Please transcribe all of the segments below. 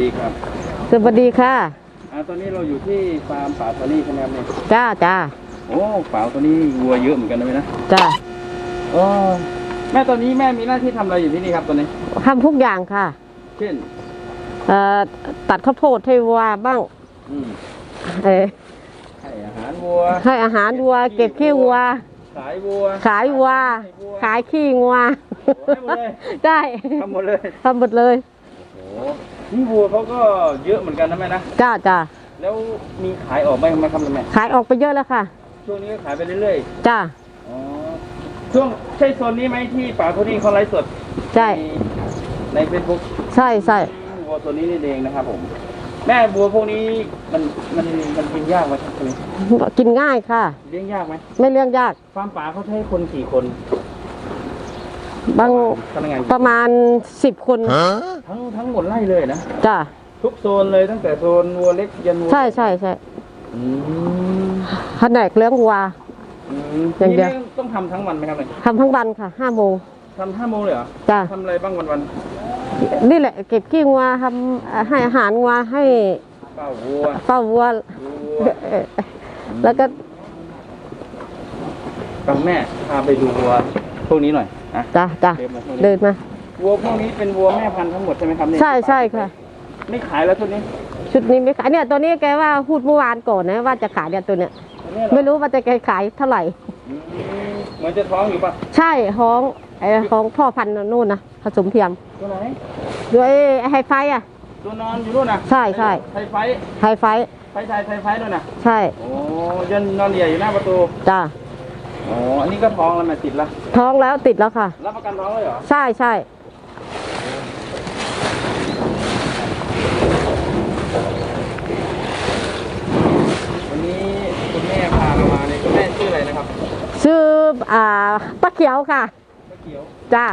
ดีครับ สวัสดีค่ะอ่าตอนนี้เราอยู่ที่ฟาร์มป่าทอรี่ใช่ไหมครับเนี่ยจ้าจ้าโอ้ป่าตัวนี้วัวเยอะเหมือนกันนะแม่นะจ้าโอ้แม่ตอนนี้แม่มีหน้าที่ทำอะไรอยู่ที่นี่ครับตอนนี้ ทำทุกอย่างค่ะ เช่นเอ่อตัดข้าวโพดให้วัวบ้างอืมเอ่อให้อาหารวัว ให้อาหารวัว เก็บขี้วัว ขายวัวขายวัวขายขี้งัว โอ้ให้หมดเลยได้ทำหมดเลย ทำหมดเลย โอ้ นี่วัวเขาก็เยอะเหมือนกันนะแม่นะ จ้าจ้าแล้วมีขายออกไหมไหมครับแม่ขายออกไปเยอะแล้วค่ะ ช่วงนี้ก็ขายไปเรื่อยจ้า ๆ อ๋อ ช่วงใช่โซนนี้ไหมที่ป่าทอรี่เขาไลฟ์สดใช่ ในเฟซบุ๊กใช่ใช่วัวตัวนี้นี่เองนะครับผม แม่วัวพวกนี้มันมันมันกินยากไหมครับคุณกินง่ายค่ะ เลี้ยงยากไหมไม่เลี้ยงยาก ฟาร์มป่าเขาใช้คนกี่คนบางพนักงานประมาณสิบคน ทั้งทั้งหมดไล่เลยนะ จ้าทุกโซนเลยตั้งแต่โซนวัวเล็กยันวัวใช่ใช่ใช่อืมแผนกเลี้ยงวัว อืมอย่างเดียว นี่ต้องทำทั้งวันไหมครับเนี่ยทำทั้งวันค่ะห้าโมงทำห้าโมงเลยเหรอจ้าทำอะไรบ้างวันวันนี่แหละเก็บขี้งัวทำให้อาหารงัวให้ๆเป้าวัวเฝ้าวัวดูวัวเอ่อแล้วก็ฟังแม่พาไปดูวัวพวกนี้หน่อยอะจ้าจ้าเดินมาเดินมา วัวพวกนี้เป็นวัวแม่พันธุ์ทั้งหมดใช่ไหมครับเนี่ยใช่ใช่ค่ะ ไม่ขายแล้วตัวนี้ชุดนี้ไม่ขายเนี่ยตัวนี้แกว่าพูดเมื่อวานก่อนนะว่าจะขายเนี่ยตัวเนี้ยตัวเนี้ยเหรอไม่รู้ว่าจะแกขายเท่าไหร่ อืมเหมือนจะท้องอยู่ปะใช่ห้องไอ้ของพ่อพันธุ์นู่นนะผสมเทียมตัวไหน ด้วยไอ้ไฮไฟอะ ตัวนอนอยู่นู่นน่ะใช่ใช่ไทยไฟไฮไฟไฟชายไทยไฟนู่นน่ะใช่โอ้ยันนอนเหยียอยู่หน้าประตูจ้าโอ้อันนี้ก็ท้องแล้วแม่ติดละท้องแล้วติดแล้วค่ะ รับประกันท้องเลยเหรอใช่ใช่ วันนี้คุณแม่พาเรามาเนี่ยคุณแม่ชื่ออะไรนะครับ ชื่ออ่าป้าเขียวค่ะป้าเขียวจ้า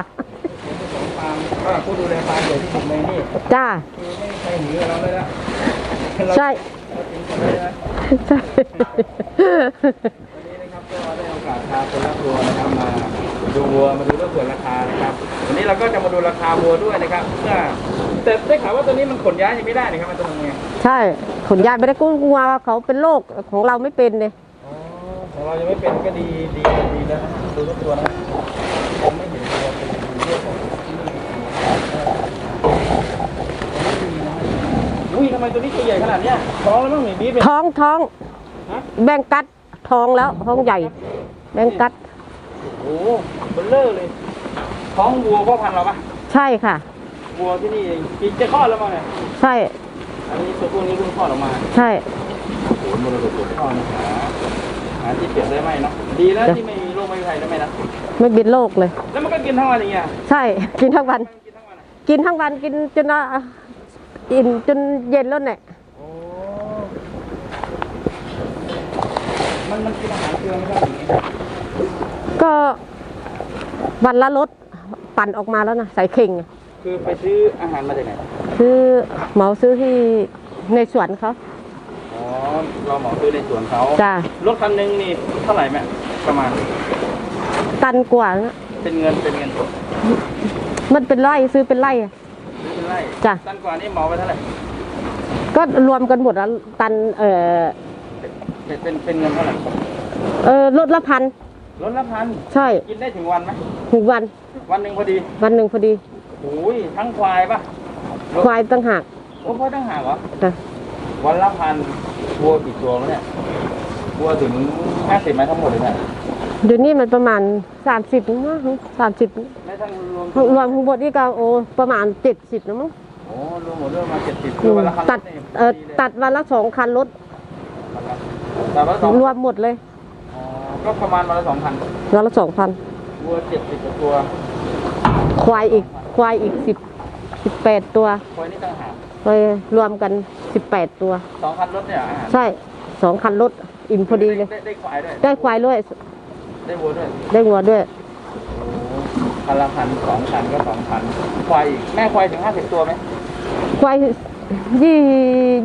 เป็นเจ้าของฟาร์มก็ผู้ดูแลฟาร์มอยู่ที่ผมเลยนี่จ้าคือไม่มีใครหนีกับเราเลยละเราใช่เราเป็นคนเลยนะใช่วันนี้นะครับก็ได้โอกาสพาคนรักวัวนะครับมาดูวัวมาดูเรื่องส่วนราคานะครับวันนี้เราก็จะมาดูราคาวัวด้วยนะครับเพื่อแต่ได้ข่าวว่าตัวนี้มันขนย้ายยังไม่ได้นะครับมันจะทำยังไงใช่ขนยายไม่ได้กู้กลัวว่าเขาเป็นโรคของเราไม่เป็นเลยอ๋อ ของเรายังไม่เป็นก็ดีดีดีแล้วนะดูทุกตัวนะผมไม่เห็นตัวเป็นเรื่องของที่นี่อุ้ยทำไมตัวนี้ตัวใหญ่ขนาดเนี้ยท้องแล้วมั้งหมีบีบเลยท้องท้องฮะแบงกัดท้องแล้วท้องใหญ่ แบงกัดโอ้โหเบลเลอร์เลยท้องวัวพ่อพันธุ์เราปะใช่ค่ะวัวที่นี่กินจะคลอดแล้วมั้งเนี่ยใช่อันนี้ตัวพวกนี้เพิ่งคลอดออกมา ใช่โอ้โหมรดกตกทอดนะหา หาที่เปลี่ยนได้ไหมเนาะดีแล้วที่ไม่มีโรคไม่มีภัยได้ไหมนะไม่เป็นโรคเลย แล้วมันก็กินทั้งวันอย่างเงี้ยใช่กินทั้งวัน กินทั้งวันอะกินทั้งวันกินจนอะอิ่มจนเย็นแล้วเนี่ยโอ้มันมันกินอาหารเกลือไม่ได้อย่างงี้ก็วันละรถปั่นออกมาแล้วนะใส่เข่ง คือไปซื้ออาหารมาจากไหนคือเหมาซื้อที่ในสวนเขาอ๋อเราเหมาซื้อในสวนเขาจ้า รถคันหนึงนี่เท่าไหร่แม่ประมาณ ตันกว่านะเป็นเงินเป็นเงินมันเป็นไร่ซื้อเป็นไร่อะซื้อเป็นไร่จ้ะ ตันกว่านี่เหมาไปเท่าไหร่ ก็รวมกันหมดแล้วตันเออเป็นเป็นเป็นเงินเท่าไหร่เออรถละพันรถละพันใช่กินได้ถึงวันไหมถึงวันวันหนึ่งพอดีวันหนึ่งพอดี โอ้ยทั้งควายปะรถควายตั้งหากโอ้พ่อตั้งหากเหรอ จ้ะวันละพันวัวกี่ตัวแล้วเนี่ย วัวถึงห้าสิบไหมทั้งหมดเลยเนี่ยเดี๋ยวนี้มันประมาณสามสิบมั้งสามสิบไม่ทั้งรวมรวมทั้งหมดนี่ก็โอ้ประมาณเจ็ดสิบนะมั้งโอ้รวมหมดเรื่องมาเจ็ดสิบคือวันละคันตัดเอ่อตัดวันละสองคันรถแต่วันละสองรวมหมดเลยอ๋อก็ประมาณวันละสองพันวันละสองพันวัวเจ็ดสิบกว่าตัว ควายอีกควายอีกสิบสิบแปดตัวควายนี่ต่างหากไปรวมกันสิบแปดตัวสองคันรถเนี่ยอาหารใช่ สองคันรถอิ่มพอดีเลย ได้ได้ควายด้วย ได้ควายด้วย ได้วัวด้วย ได้งัวด้วยโอ้คันละพันสองคันก็สองพันควายอีกแม่ควายถึงห้าสิบตัวไหมควายยี่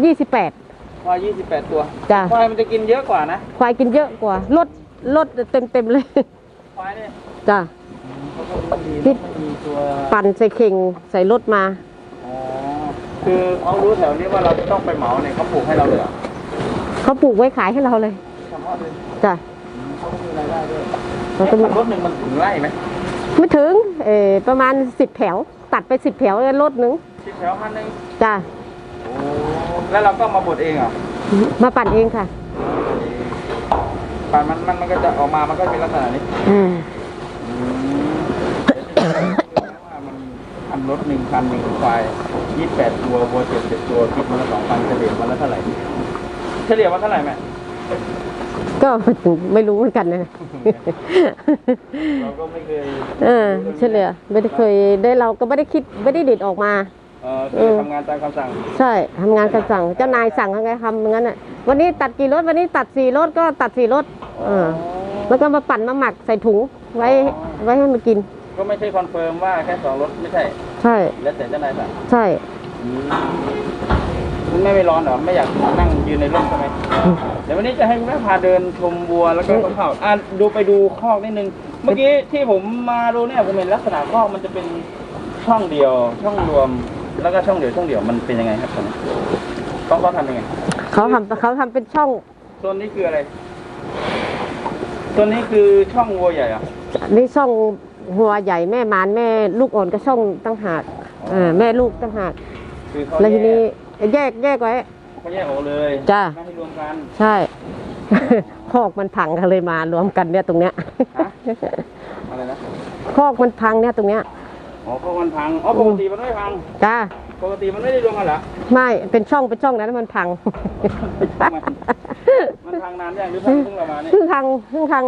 ยี่สิบแปดควายยี่สิบแปดตัวจ้ะควายมันจะกินเยอะกว่านะควายกินเยอะกว่ารถรถเต็มเต็มๆเลยควายเนี่ยจ้ะเขาก็รู้ดีคิดนะไม่มีตัวปั่นใส่เข่งใส่รถมาอ๋อคือเขารู้แถวนี้ว่าเราจะต้องไปเหมาเนี่ยเขาปลูกให้เราเลยเหรอ เขาปลูกไว้ขายให้เราเลยเฉพาะเลยจ้ะเขาก็มีรายได้ด้วยเราก็มีรถหนึ่งมันถึงไร่ไหมไม่ถึงเออประมาณสิบแถว ตัดไปสิบแถวรถหนึ่งสิบแถวพันหนึ่งจ้ะโอ้แล้วเราก็มาบดเองเหรอมาปั่นเองค่ะ ปั่นมันมันมันก็จะออกมามันก็เป็นลักษณะนี้อืมมันทำรถหนึ่งคันหนึ่งควายยี่สิบแปดตัววัวเจ็ดเจ็ดตัวคิดมันละสองพันเฉลี่ยวันละเท่าไหร่ เฉลี่ยวันเท่าไหร่แม่ก็ไม่รู้เหมือนกันนะ เราก็ไม่เคยเออเฉลี่ยไม่ได้เคยได้เราก็ไม่ได้คิดไม่ได้เด็ดออกมา เออคือทำงานตามคำสั่ง ใช่ทำงานกันสั่งเจ้านายสั่งยังไงทำอย่างนั้นอะวันนี้ตัดกี่รถวันนี้ตัดสี่รถก็ตัดสี่รถเออแล้วก็มาปั่นมาหมักใส่ถุงไว้ไว้ให้มันกิน ก็ไม่ใช่คอนเฟิร์มว่าแค่สองรถไม่ใช่ ใช่ แล้วแต่เจ้านายสั่งใช่ คุณแม่ไม่ร้อนเหรอไม่อยากนั่งยืนในร่มใช่ไหมเดี๋ยววันนี้จะให้คุณแม่พาเดินชมวัวแล้วก็ต้นข้าวอะดูไปดูคอกนิดนึง เมื่อกี้ที่ผมมาดูเนี่ยผมเห็นลักษณะคอกมันจะเป็นช่องเดียว ช่องรวม แล้วก็ช่องเดียวช่องเดียวมันเป็นยังไงครับตอนนี้ต้องเขาทำยังไงเขาทำเขาทำเป็นช่องโซนนี้คืออะไรโซนนี้คือช่องวัวใหญ่เหรอะนี่ช่องหัวใหญ่แม่มารแม่ลูกอ่อนก็ช่องตั้งหากเออแม่ลูกตั้งหากคือเขาแล้วทีนี้ แยกแยกแยกไว้เขาแยกออกเลยจ้ะ ไม่ให้รวมกัน ใช่ คอกมันพังกันเลยมารวมกันเนี่ยตรงเนี้ยฮะ อะไรนะคอกมันพังเนี่ยตรงเนี้ย อ๋อเพราะมันพังอ๋อปกติมันไม่พัง จ้า ปกติมันไม่ได้รวมกันเหรอ ไม่เป็นช่องเป็นช่องนั้นมันพังมันพังนานยังหรือพังเพิ่งเรามาเนี่ยเพิ่งพังเพิ่งพัง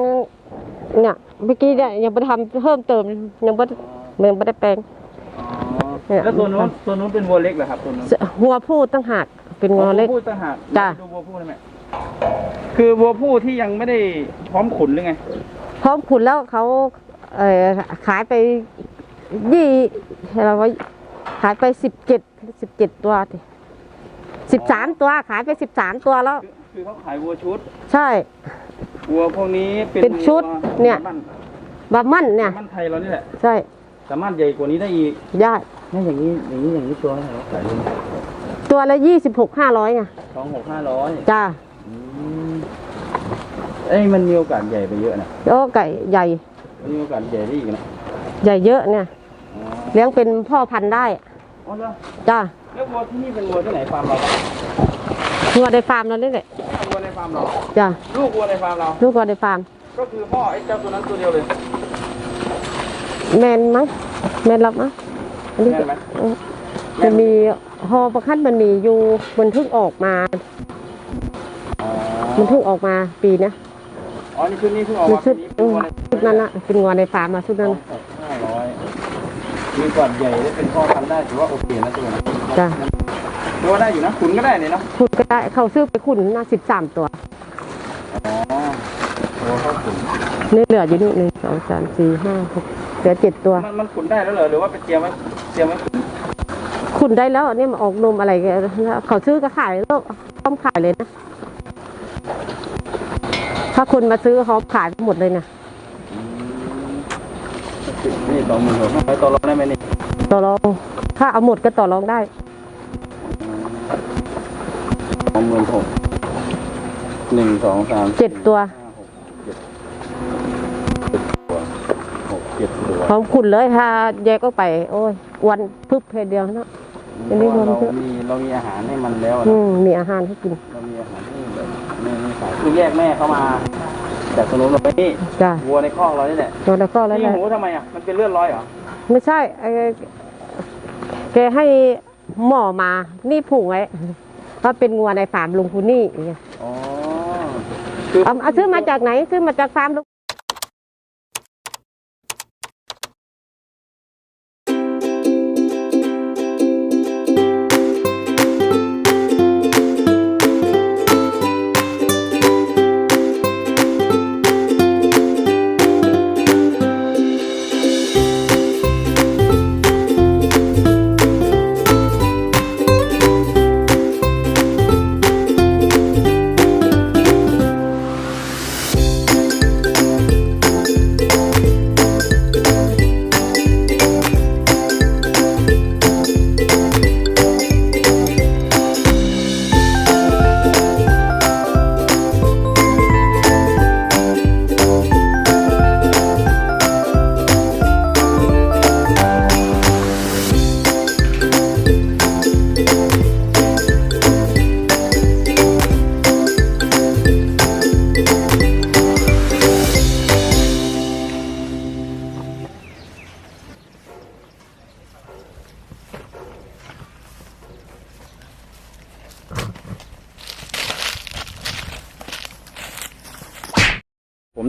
เนี่ยเมื่อกี้เนี่ยยังไปทำเพิ่มเติมยังไม่ยังไม่ได้แปลงอ๋อ เนี่ยแล้วตัวนู้นตัวนู้นเป็นวัวเล็กเหรอครับตัวนู้นหัวพูดตั้งหากเป็นงอเล็กวัวผู้ต่างหากจ้ะดูวัวผู้ได้ไหมคือวัวผู้ที่ยังไม่ได้พร้อมขุนหรือไง พร้อมขุนแล้วเขาเออขายไปยี่เราว่าขายไปสิบเจ็ดสิบเจ็ดตัวสิบสามตัวขายไปสิบสามตัวแล้ว คือคือเขาขายวัวชุด ใช่วัวพวกนี้เป็นเป็นชุดวัวเนี่ยบ้านบามั่นเนี่ยบ้านไทยเรานี่แหละใช่ สามารถใหญ่กว่านี้ได้อีกได้ นี่อย่างนี้อย่างนี้อย่างนี้ตัวเท่าไหร่เราขายเลยตัวละยี่สิบหกห้าร้อยไงสองหกห้าร้อยจ้าเอ้ยมันมีโอกาสใหญ่ไปเยอะนะโอ้ไก่ใหญ่มีโอกาสใหญ่ได้อีกนะใหญ่เยอะเนี่ย อ๋อเลี้ยงเป็นพ่อพันธุ์ได้อ๋อเหรอจ้าแล้ววัวที่นี่เป็นวัวที่ไหนฟาร์มเราปะวัวในฟาร์มเราเนี่ยแหละเนี่ยวัวในฟาร์มเราจ้าลูกวัวในฟาร์มเรา ลูกวัวในฟาร์มก็คือพ่อไอ้เจ้าตัวนั้นตัวเดียวเลยแมนมั้งแมนรับมั้งอั นนี้แม่นไหมเออมันมีฮอประคันมันมีอยู่มันเพิ่งออกมาอ๋อมันเพิ่งออกมาปีเนี้ยอ๋อนี่ชุดนี้เพิ่งออกมีมาชุดปีนี้เอเป็นอวัวในชุดนั้นอะเป็นงัวในฟาร์มมาชุดสนั้อนงหกห้าร้อยมีก่อนใหญ่ได้เป็นพ่อพันธุ์ได้ถือว่าโอเคนะตัวนะจ้ะถือว่าได้อยู่นะขุนก็ได้เนี่ยเนาะขุดก็ได้เขาซื้อไปขุนน่าสิบสามตัวอ๋อตัวเข้าขุนนี่เหลืออยู่นี่หนึ่งสองสามสี่ห้าหกเหลือเจ็ดตัว มันมันขุนได้แล้วเหรอหรือว่าไปเตรียมไว้ เตรียมไว้ขุนขุนได้แล้วเนี่ยมันออกนมอะไรกันเขาซื้อก็ขายแล้วต้องขายเลยนะ ถ้าคนมาซื้อเขาขายหมดเลยนะนี่สองหมื่นหกไปต่อรองได้ไหมนี่ต่อรอง ถ้าเอาหมดก็ต่อรองได้สองหมื่นหกหนึ่งสองสามเจ็ดตัวห้าหกเจ็ดเจ็ดตัวหกเจ็ดตัวพร้อมขุนเลยถ้าแยกออกไป โอ้ยอ้ วันพึบเพเดียวเนาะอันนี้รวมเราเยอะมีเรามีอาหารให้มันแล้วอะอืนะมมีอาหารให้กินเรามีอาหารให้แบบไม่ไม่ขายคือแยกแม่เข้ามาจากตรงนู้นเราไปนี่จ้ะวัวในคอกเรานี่แหละแล้วก็แล้วนี่แหละหูทำไมอะมันเป็นเลือดร้อยเหรอไม่ใช่ไอ้แกให้หมอมา นี่ผูกไว้ว่าเป็นงัวในฟาร์มลุงพูนี่อ๋อเอาเอาซื้อมาจากไหนซื้อมาจากฟาร์มลุง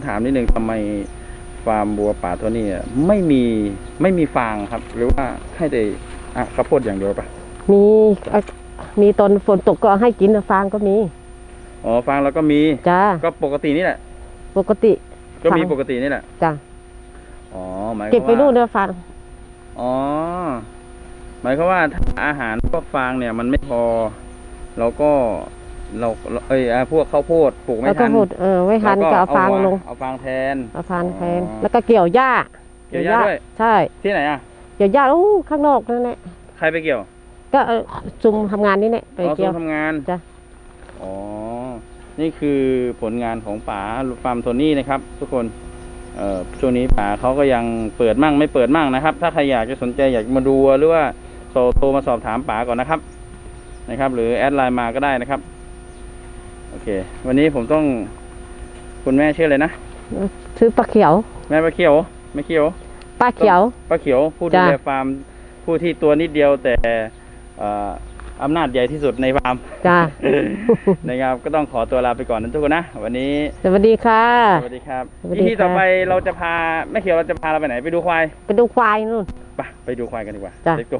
ถามนิดนึงทำไมฟาร์มบัวป่าตัวนี้อะไม่มีไม่มีฟางครับ หรือว่าให้แต่อะข้าวโพดอย่างเดียวปะมีเอ่อมีตอนฝนตกก็ให้กินนะฟางก็มีอ๋อฟางแล้วก็มีจ้าก็ปกตินี่แหละ ปกติ ก็มีฟางปกตินี่แหละจ้าอ๋อหมายคเก็วาบมไปนู่นว่าเด้อฟางอ๋อ หมายความว่าถ้าอาหารพวกฟางเนี่ย มันไม่พอเราก็ เราเอ้ยอะพวกข้าวโพดปลูกไม่แล้วก็ทันหดเออไว้ทันก็เอาฟางลงเอาฟางแทนเอาฟางแทนอ๋อแล้วก็เกี่ยวหญ้า เกี่ยวหญ้าด้วยใช่ที่ไหนอะเกี่ยวหญ้าอู้ข้างนอกนั่นแหละใครไปเกี่ยว ก็เอ่อจุ่มทำงานนี่แหละไปอ๋อเกี่ยวทำงานจ้ะอ๋อนี่คือผลงานของป๋าฟาร์มโทนี่นะครับ ทุกคนเอ่อช่วงนี้ป๋าเขาก็ยังเปิดมั่งไม่เปิดมั่งนะครับ ถ้าใครอยากจะสนใจอยากมาดูหรือว่าโทรโทรมาสอบถามป๋าก่อนนะครับนะครับ หรือแอดไลน์มาก็ได้นะครับ โอเค วันนี้ผมต้อง คุณแม่ชื่ออะไรนะชื่อป้าเขียว แม่ป้าเขียวแม่เขียวป้าเขียวป้าเขียวผู้ดูจ้ะแลฟาร์มผู้ที่ตัวนิดเดียวแต่เอ่ออำนาจใหญ่ที่สุดในฟาร์มจ้านะครับก็ต้องขอตัวลาไปก่อนนะทุกคนนะวันนี้ สวัสดีค่ะ สวัสดีครับสวัสดีที่ต่อค่ะไปเราจะพาแม่เขียวเราจะพาเราไปไหนไปดูควาย ไปดูควายนู่นไปไปดูควายกันดีกว่าจ้ะ Let's go